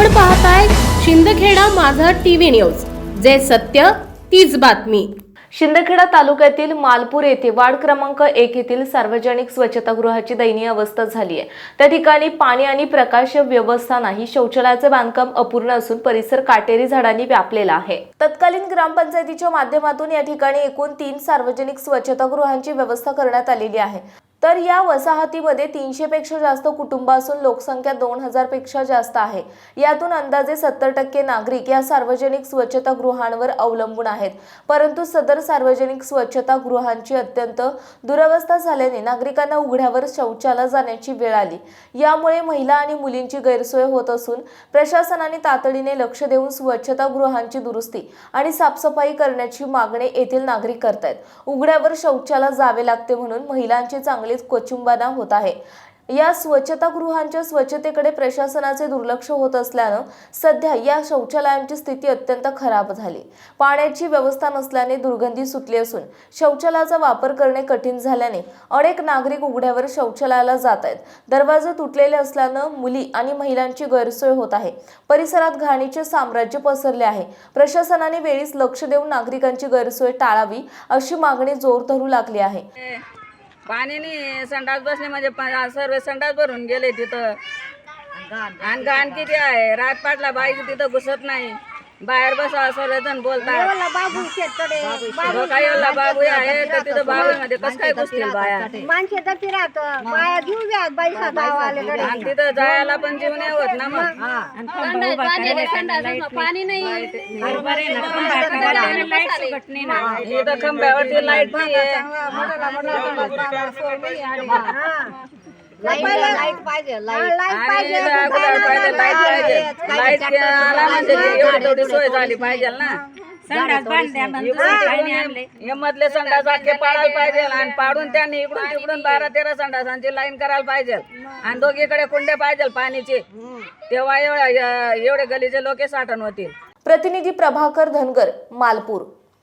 आपण पाहताय शिंदखेडा माझा टीव्ही न्यूज. जे सत्य तीच बातमी. शिंदखेडा तालुक्यातील मालपूर येथे वार्ड क्रमांक एक येथील सार्वजनिक स्वच्छतागृहाची दयनीय अवस्था झाली आहे. त्या ठिकाणी पाणी आणि प्रकाश व्यवस्था नाही शौचालयाचे बांधकाम अपूर्ण असून परिसर काटेरी झाडांनी व्यापलेला आहे. तत्कालीन ग्रामपंचायतीच्या माध्यमातून या ठिकाणी एकूण तीन सार्वजनिक स्वच्छतागृहांची व्यवस्था करण्यात आलेली आहे. तर या वसाहतीमध्ये तीनशेपेक्षा जास्त कुटुंब असून लोकसंख्या दोन हजारपेक्षा जास्त आहे. यातून अंदाजे सत्तर टक्के नागरिक या सार्वजनिक स्वच्छतागृहांवर अवलंबून आहेत. परंतु सदर सार्वजनिक स्वच्छतागृहांची अत्यंत दुरवस्था झाल्याने नागरिकांना उघड्यावर शौचाला जाण्याची वेळ आली. यामुळे महिला आणि मुलींची गैरसोय होत असून प्रशासनाने तातडीने लक्ष देऊन स्वच्छतागृहांची दुरुस्ती आणि साफसफाई करण्याची मागणी येथील नागरिक करतायत. उघड्यावर शौचाला जावे लागते म्हणून महिलांची चांगलीच कोचिंबाना होत आहे. या स्वच्छतागृहांच्या स्वच्छतेकडे प्रशासनाचे दुर्लक्ष होत असल्यानं सध्या या शौचालयांची स्थिती अत्यंत खराब झाली. पाण्याची व्यवस्था नसल्याने दुर्गंधी सुटली असून शौचालयाचा वापर करणे कठीण झाल्याने अनेक नागरिक उघड्यावर शौचालयाला जात आहेत. दरवाजे तुटलेले असल्यानं मुली आणि महिलांची गैरसोय होत आहे. परिसरात घाणीचे साम्राज्य पसरले आहे. प्रशासनाने वेळीच लक्ष देऊन नागरिकांची गैरसोय टाळावी अशी मागणी जोर धरू लागली आहे. पाणी नाही संडास बसले म्हणजे पा- सर्व संडास भरून गेले तिथं. आणि घाण किती आहे रात पाटला बाई तिथं घुसत नाही. बाहेर बसा सर्वजण बोलतात काही वेळेला बाबू आहे तर तिथं बाबू मध्ये कसं काय घुसतील बाया माणसे राहत बाया द्या बाई आणि तिथं जायला पण जीव नाही होत ना मग पाणी नाही इथं खंब्यावरती लाइट नाही लाइट पाहिजे लाइट आणि इथं अगोदर पाहिजे लाइट पाहिजे लाइट आला म्हणजे एवढी तेवढी सोय झाली पाहिजे ना. हे मधले संडास अख्खे पाडायला पाहिजे आणि पाडून त्यांनी इकडून तिकडून बारा तेरा संडासांची लाईन करायला पाहिजे. आणि दोघीकडे कुंडे पाहिजे पाणीचे. तेव्हा एवढ्या एवढे गलीचे लोक साठण होतील. प्रतिनिधी प्रभाकर धनगर मालपूर.